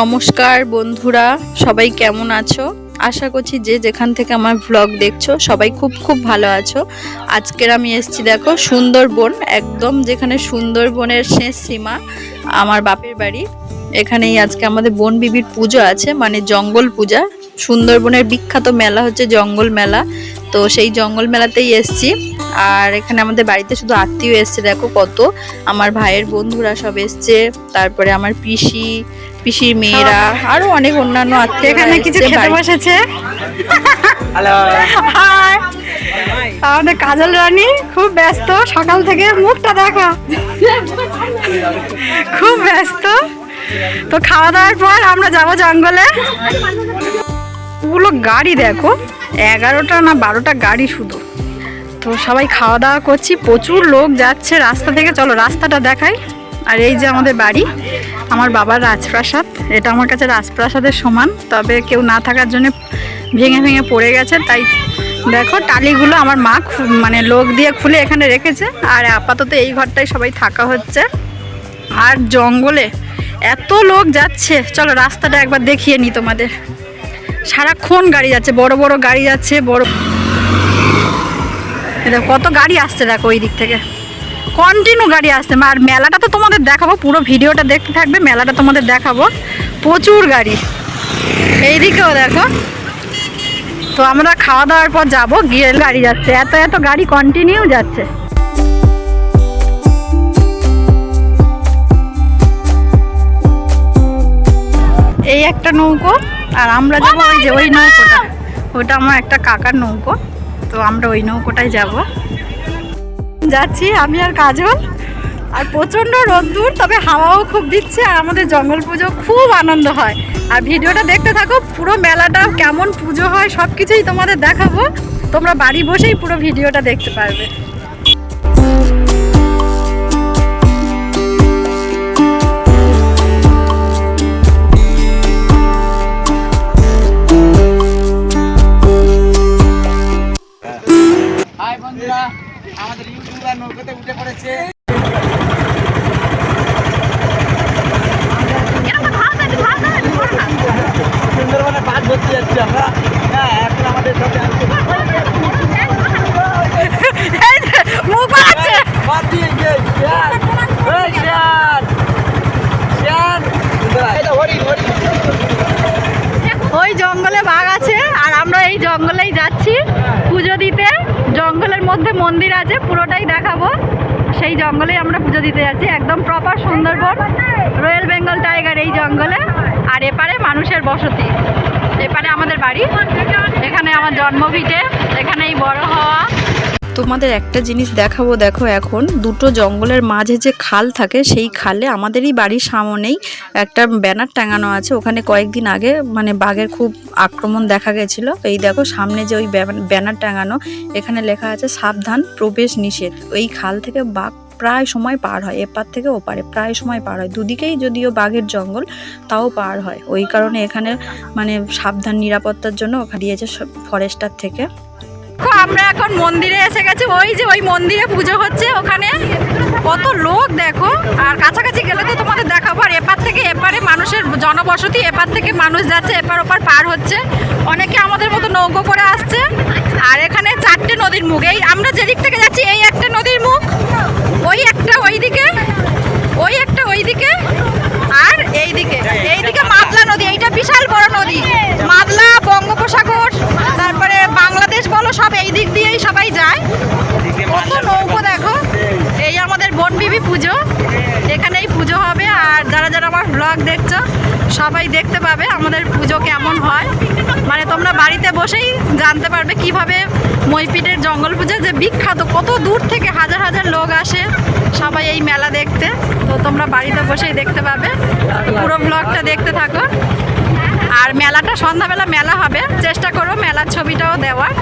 নমস্কার বন্ধুরা, সবাই কেমন আছো? আশা করছি যে যেখান থেকে আমার ভ্লগ দেখছ, সবাই খুব খুব ভালো আছো। আজকের আমি এসেছি দেখো সুন্দরবন, একদম যেখানে সুন্দরবনের শেষ সীমা, আমার বাপের বাড়ি। এখানেই আজকে আমাদের বন বিবির পুজো আছে মানে জঙ্গল পূজা। সুন্দরবনের বিখ্যাত মেলা হচ্ছে জঙ্গল মেলা। তো সেই জঙ্গল মেলাতেই এসছি। আর এখানে আমাদের বাড়িতে শুধু আত্মীয় এসছে, দেখো কত। আমার ভাইয়ের বন্ধুরা সব এসছে, তারপরে আমার পিসি পিসির মেয়েরা আরও অনেক অন্যান্য আত্মীয়। এখানে কিছু খেতে বসেছে? আমাদের কাজল রানী খুব ব্যস্ত সকাল থেকে মুখটা দেখা। খুব ব্যস্ত। তো খাওয়া দাওয়ার পর আমরা যাব জঙ্গলে। ওগুলো গাড়ি দেখো এগারোটা না বারোটা গাড়ি শুধু। তো সবাই খাওয়া দাওয়া করছি প্রচুর লোক যাচ্ছে রাস্তা থেকে। চলো রাস্তাটা দেখাই। আর এই যে আমাদের বাড়ি। আমার বাবার রাজপ্রাসাদ। এটা আমার কাছে রাজপ্রাসাদের সমান, তবে কেউ না থাকার জন্য ভেঙে ভেঙে পড়ে গেছে। তাই দেখো, টালিগুলো আমার মা মানে লোক দিয়ে খুলে এখানে রেখেছে, আর আপাতত এই ঘরটাই সবাই থাকা হচ্ছে। আর জঙ্গলে এত লোক যাচ্ছে। চলো রাস্তাটা একবার দেখিয়ে নিই তোমাদের। সারাক্ষণ গাড়ি যাচ্ছে, বড় বড় গাড়ি যাচ্ছে, বড় কত গাড়ি আসছে দেখো ওই দিক থেকে। কন্টিনিউ গাড়ি আসছে। আর মেলাটা তো তোমাদের দেখাবো পুরো ভিডিওটা দেখতে থাকবে মেলাটা তোমাদের দেখাবো। প্রচুর গাড়ি। এই দিকেও দেখো। তো আমরা খাওয়া দাওয়ার পর যাব গিয়ে গাড়ি যাচ্ছে। এত এত গাড়ি কন্টিনিউ যাচ্ছে। এই একটা নৌকো আর আমরা যাব ওই যে ওই নৌকোটা। ওটা আমার একটা কাকার নৌকো। তো আমরা ওই নৌকোটায় যাব। যাচ্ছি, আমি আর কাজল, আর প্রচণ্ড রোদ্দুর, তবে হাওয়াও খুব দিচ্ছে, আর আমাদের জঙ্গল পুজো খুব আনন্দ হয়। আর ভিডিওটা দেখতে থাকো, পুরো মেলাটা কেমন পুজো হয় সব কিছুই তোমাদের দেখাবো। তোমরা বাড়ি বসেই পুরো ভিডিওটা দেখতে পারবে। পুজো দিতে। জঙ্গলের মধ্যে মন্দির আছে, পুরোটাই দেখাবো। সেই জঙ্গলে আমরা পুজো দিতে যাচ্ছি, একদম proper Sundarban royal Bengal tiger এই জঙ্গলে। আর এপারে মানুষের বসতি। এপারে আমাদের বাড়ি, এখানে আমার জন্মভিটে, এখানেই বড় হওয়া। তোমাদের একটা জিনিস দেখাবো, দেখো এখন। দুটো জঙ্গলের মাঝে যে খাল থাকে, সেই খালে আমাদেরই বাড়ির সামনেই একটা ব্যানার টাঙানো আছে। ওখানে কয়েকদিন আগে মানে বাঘের খুব আক্রমণ দেখা গেছিল। এই দেখো, সামনে যে ওই ব্যানার টাঙানো, এখানে লেখা আছে, সাবধান, প্রবেশ নিষেধ। ওই খাল থেকে বাঘ প্রায় সময় পার হয়, এপার থেকে ওপারে প্রায় সময় পার হয়। দুদিকেই যদিও বাঘের জঙ্গল, তাও পার হয়। ওই কারণে এখানে মানে সাবধান, নিরাপত্তার জন্য ওখানে দিয়েছে ফরেস্টার থেকে। আমরা এখন মন্দিরে এসে গেছি। ওই যে ওই মন্দিরে পুজো হচ্ছে ওখানে। কত লোক দেখো। আর কাছাকাছি গেলে তো তোমাদের দেখাবো। আর এপার থেকে এপারে মানুষের জনবসতি, এপার থেকে মানুষ যাচ্ছে, এপার ওপার পার হচ্ছে। অনেকে আমাদের মতো নৌকো করে আসছে। আর এখানে চারটে নদীর মুখ। এই আমরা যেদিক থেকে যাচ্ছি, এই একটা নদীর মুখ, ওই একটা ওইদিকে, ওই একটা ওইদিকে, আর এইদিকে। এইদিকে মাদলা যায় কত নৌকো দেখো। এই আমাদের বনবিবি পুজো। এখানেই পুজো হবে। আর যারা যারা আমার ব্লগ দেখছ, সবাই দেখতে পাবে আমাদের পুজো কেমন হয়। মানে তোমরা বাড়িতে বসেই জানতে পারবে কীভাবে মইপিটের জঙ্গল পুজো। যে বিখ্যাত, কত দূর থেকে হাজার হাজার লোক আসে সবাই এই মেলা দেখতে। তো তোমরা বাড়িতে বসেই দেখতে পাবে। পুরো ব্লগটা দেখতে থাকো। আর মেলাটা সন্ধ্যাবেলা মেলা হবে। চেষ্টা করো মেলার ছবিটাও দেওয়ার।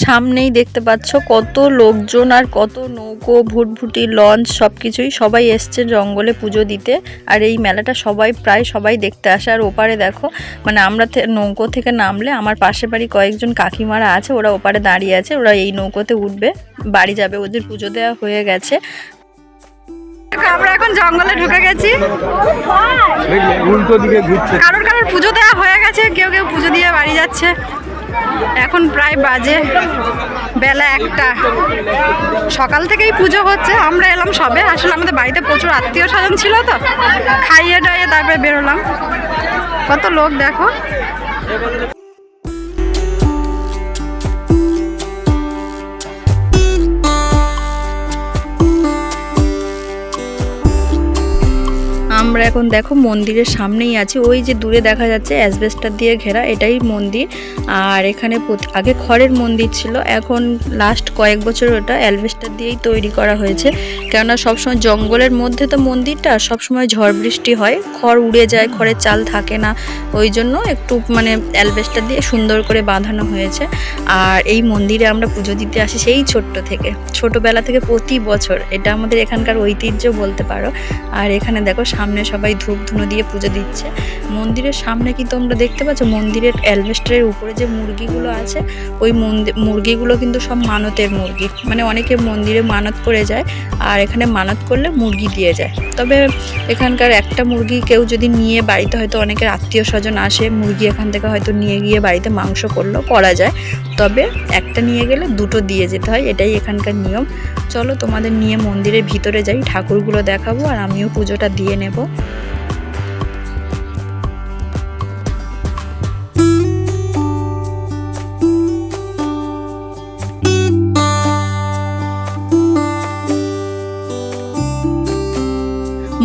সামনেই দেখতে পাচ্ছ কত লোকজন আর কত নৌকো ভুটভুটি লঞ্চ সব কিছুই সবাই এসছে জঙ্গলে পুজো দিতে। আর এই মেলাটা সবাই প্রায় সবাই দেখতে আসে। আর ওপারে দেখো মানে আমরা নৌকো থেকে নামলে আমার পাশে বাড়ি কয়েকজন কাকিমারা আছে ওরা ওপারে দাঁড়িয়ে আছে ওরা এই নৌকোতে উঠবে বাড়ি যাবে ওদের পুজো দেওয়া হয়ে গেছে। আমরা এখন জঙ্গলে ঢুকে গেছি। উল্টো দিকে ঘুরছে। কারোর কারোর পুজো দেওয়া হয়ে গেছে কেউ কেউ পুজো দিয়ে বাড়ি যাচ্ছে। এখন প্রায় বাজে বেলা একটা। সকাল থেকেই পুজো হচ্ছে, আমরা এলাম সবে। আসলে আমাদের বাড়িতে প্রচুর আত্মীয় স্বজন ছিল তো। খাইয়ে টাইয়ে তারপরে বেরোলাম। কত লোক দেখো। আমরা এখন দেখো মন্দিরের সামনেই আছি। ওই যে দূরে দেখা যাচ্ছে অ্যাসবেস্টার দিয়ে ঘেরা, এটাই মন্দির। আর এখানে আগে খড়ের মন্দির ছিল, এখন লাস্ট কয়েক বছর ওটা অ্যালবেস্টার দিয়েই তৈরি করা হয়েছে। কেননা সবসময় জঙ্গলের মধ্যে তো মন্দিরটা সবসময় ঝড় বৃষ্টি হয়, খড় উড়ে যায়, খড়ের চাল থাকে না। ওই জন্য একটু মানে অ্যালবেস্টার দিয়ে সুন্দর করে বাঁধানো হয়েছে। আর এই মন্দিরে আমরা পুজো দিতে আসি সেই ছোট্ট থেকে। ছোটবেলা থেকে প্রতি বছর, এটা আমাদের এখানকার ঐতিহ্য বলতে পারো। আর এখানে দেখো সামনে সবাই ধূপ ধুনো দিয়ে পুজো দিচ্ছে। মন্দিরের সামনে কি তোমরা দেখতে পাচ্ছ? মন্দিরের অ্যালবেস্টারের উপরে যে মুরগিগুলো আছে, ওই মন্দির মুরগিগুলো কিন্তু সব মানতের মুরগি। মানে অনেকে মন্দিরে মানত করে যায়, আর এখানে মানত করলে মুরগি দিয়ে যায়। তবে এখানকার একটা মুরগি কেউ যদি নিয়ে বাড়িতে, হয়তো অনেকের আত্মীয় স্বজন আসে, মুরগি এখান থেকে হয়তো নিয়ে গিয়ে বাড়িতে মাংস করল করা যায়। তবে একটা নিয়ে গেলে দুটো দিয়ে যেতে হয়, এটাই এখানকার নিয়ম। চলো তোমাদের নিয়ে মন্দিরের ভিতরে যাই, ঠাকুরগুলো দেখাবো আর আমিও পুজোটা দিয়ে নেব।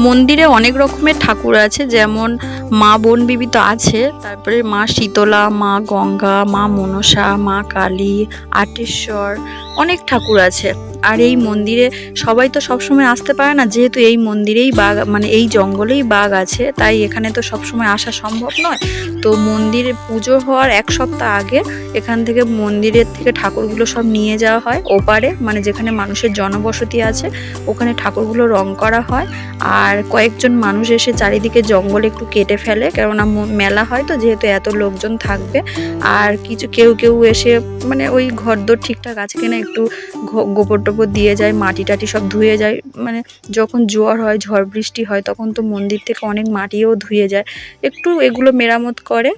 মন্দিরে অনেক রকমের ঠাকুর আছে, যেমন মা বোন বিবি তো আছে, তারপরে মা শীতলা, মা গঙ্গা, মা মনসা, মা কালী, আটেশ্বর, অনেক ঠাকুর আছে। আর এই মন্দিরে সবাই তো সবসময় আসতে পারে না, যেহেতু এই মন্দিরেই বাঘ মানে এই জঙ্গলেই বাঘ আছে, তাই এখানে তো সবসময় আসা সম্ভব নয়। তো মন্দিরে পুজো হওয়ার এক সপ্তাহ আগে এখান থেকে মন্দিরের থেকে ঠাকুরগুলো সব নিয়ে যাওয়া হয়। ওপারে মানে যেখানে মানুষের জনবসতি আছে, ওখানে ঠাকুরগুলো রং করা হয়। আর কয়েকজন মানুষ এসে চারিদিকে জঙ্গল একটু কেটে ফেলে, কেননা মেলা হয় তো, যেহেতু এত লোকজন থাকবে। আর কিছু কেউ কেউ এসে মানে ওই ঘরদোর ঠিকঠাক আছে কিনা একটু গোবর টোবর দিয়ে যায়, মাটি টাটি সব ধুয়ে যায়। মানে যখন জোয়ার হয়, ঝড় বৃষ্টি হয়, তখন তো মন্দির থেকে অনেক মাটিও ধুয়ে যায়। একটু এগুলো মেরামত করে।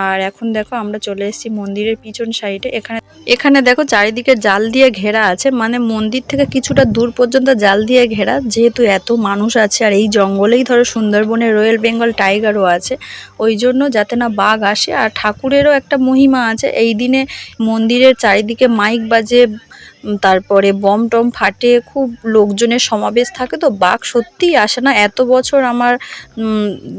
আর এখন দেখো আমরা চলে এসেছি মন্দিরের পিছন সাইডে। এখানে এখানে দেখো চারিদিকে জাল দিয়ে ঘেরা আছে। মানে মন্দির থেকে কিছুটা দূর পর্যন্ত জাল দিয়ে ঘেরা। যেহেতু এত মানুষ আছে, আর এই জঙ্গলেই ধরো সুন্দরবনে রয়্যাল বেঙ্গল টাইগারও আছে। ওই জন্য যাতে না বাঘ আসে। আর ঠাকুরেরও একটা মহিমা আছে। এই দিনে মন্দিরের চারিদিকে মাইক বাজে তারপরে বম টম ফাটে, খুব লোকজনের সমাবেশ থাকে তো বাঘ সত্যিই আসে না। এত বছর আমার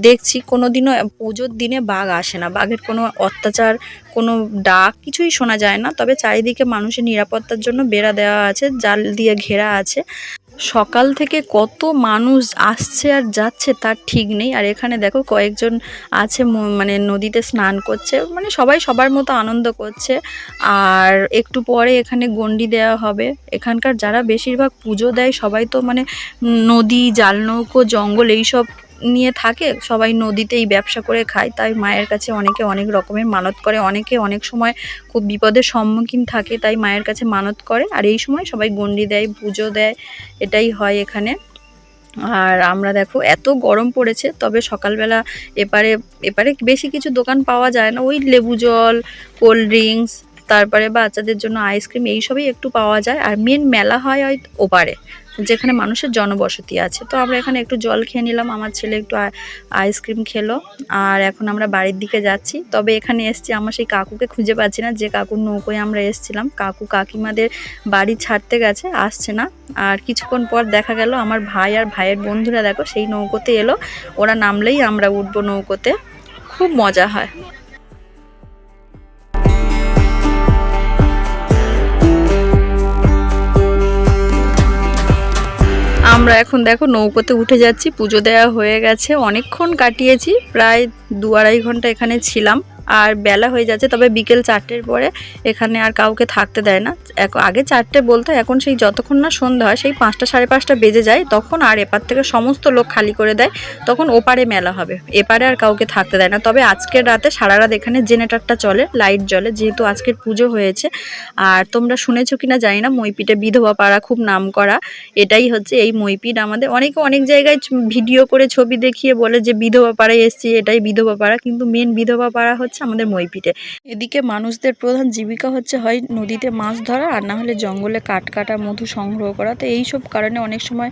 দেখছি কোনো দিনও পুজোর দিনে বাঘ আসে না। বাঘের কোনো অত্যাচার, কোনো ডাক কিছুই শোনা যায় না। তবে চারিদিকে মানুষের নিরাপত্তার জন্য বেড়া দেওয়া আছে, জাল দিয়ে ঘেরা আছে। সকাল থেকে কত মানুষ আসছে আর যাচ্ছে তার ঠিক নেই। আর এখানে দেখো কয়েকজন আছে মানে নদীতে স্নান করছে। মানে সবাই সবার মতো আনন্দ করছে। আর একটু পরে এখানে গন্ডি দেওয়া হবে। এখানকার যারা বেশিরভাগ পুজো দেয় সবাই তো মানে নদী, জাল নৌকো, জঙ্গল এইসব নিয়ে থাকে, সবাই নদীতেই ব্যবসা করে খায়। তাই মায়ের কাছে অনেকে অনেক রকমের মানত করে, অনেকে অনেক সময় খুব বিপদের সম্মুখীন থাকে, তাই মায়ের কাছে মানত করে। আর এই সময় সবাই গন্ডি দেয়, পুজো দেয়, এটাই হয় এখানে। আর আমরা দেখো, এত গরম পড়েছে, তবে সকালবেলা এপারে এপারে বেশি কিছু দোকান পাওয়া যায় না। ওই লেবু জল, কোল্ড ড্রিঙ্কস, তারপরে বাচ্চাদের জন্য আইসক্রিম এইসবই একটু পাওয়া যায়। আর মেন মেলা হয় ওপারে। যেখানে মানুষের জনবসতি আছে। তো আমরা এখানে একটু জল খেয়ে নিলাম, আমার ছেলে একটু আইসক্রিম খেলো, আর এখন আমরা বাড়ির দিকে যাচ্ছি। তবে এখানে এসছি, আমার সেই কাকুকে খুঁজে পাচ্ছি না, যে কাকুর নৌকোয় আমরা এসছিলাম। কাকু কাকিমাদের বাড়ি ছাড়তে গেছে, আসছে না। আর কিছুক্ষণ পর দেখা গেল, আমার ভাই আর ভাইয়ের বন্ধুরা দেখো, সেই নৌকোতে এলো। ওরা নামলেই আমরা উঠবো নৌকোতে। খুব মজা হয়। আমরা এখন দেখো নৌকোতে উঠে যাচ্ছি, পুজো দেওয়া হয়ে গেছে, অনেকক্ষণ কাটিয়েছি, প্রায় দু আড়াই ঘণ্টা এখানে ছিলাম। আর বেলা হয়ে যাচ্ছে, তবে বিকেল চারটের পরে এখানে আর কাউকে থাকতে দেয় না। আগে চারটে বলতো, এখন সেই যতক্ষণ না সন্ধ্যা হয়, সেই পাঁচটা সাড়ে পাঁচটা বেজে যায়, তখন আর এপার থেকে সমস্ত লোক খালি করে দেয়, তখন ওপারে মেলা হবে। এপারে আর কাউকে থাকতে দেয় না। তবে আজকের রাতে সারা রাত এখানে জেনারেটরটা চলে, লাইট জ্বলে, যেহেতু আজকের পুজো হয়েছে। আর তোমরা শুনেছো কিনা জানি না, মইপিটে বিধবা পাড়া খুব নাম করা, এটাই হচ্ছে এই মইপিট আমাদের। অনেকে অনেক জায়গায় ভিডিও করে ছবি দেখিয়ে বলে যে বিধবা পাড়ায় এসছি, এটাই বিধবা পাড়া, কিন্তু মেন বিধবা পাড়া হচ্ছে আমাদের মইপিটে। এদিকে মানুষদের প্রধান জীবিকা হচ্ছে হয় নদীতে মাছ ধরা আর না হলে জঙ্গলে কাঠ কাটা, মধু সংগ্রহ করা। তো এইসব কারণে অনেক সময়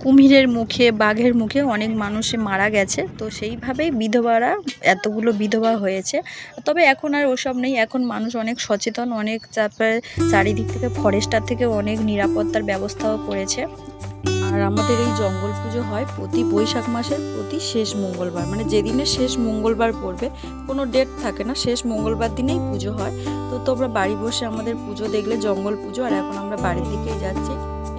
কুমিরের মুখে, বাঘের মুখে অনেক মানুষে মারা গেছে। তো সেইভাবেই বিধবারা, এতগুলো বিধবা হয়েছে। তবে এখন আর ওসব নেই। এখন মানুষ অনেক সচেতন, অনেক তারপরে চারিদিক থেকে ফরেস্টার থেকে অনেক নিরাপত্তার ব্যবস্থাও করেছে। আর আমাদের এই জঙ্গল পুজো হয় প্রতি বৈশাখ মাসের প্রতি শেষ মঙ্গলবার। মানে যেদিনে শেষ মঙ্গলবার পড়বে, কোনো ডেট থাকে না, শেষ মঙ্গলবার দিনেই পুজো হয়। তো তোমরা বাড়ি বসে আমাদের পুজো দেখলে, জঙ্গল পুজো, আর এখন আমরা বাড়ির দিকেই যাচ্ছি।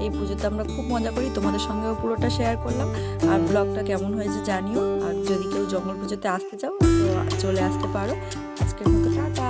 এই পুজোতে আমরা খুব মজা করি, তোমাদের সঙ্গেও পুরোটা শেয়ার করলাম। আর ব্লগটা কেমন হয়েছে জানিও, আর যদি কেউ জঙ্গল পুজোতে আসতে চাও, তো চলে আসতে পারো। আজকের মতো টাটা।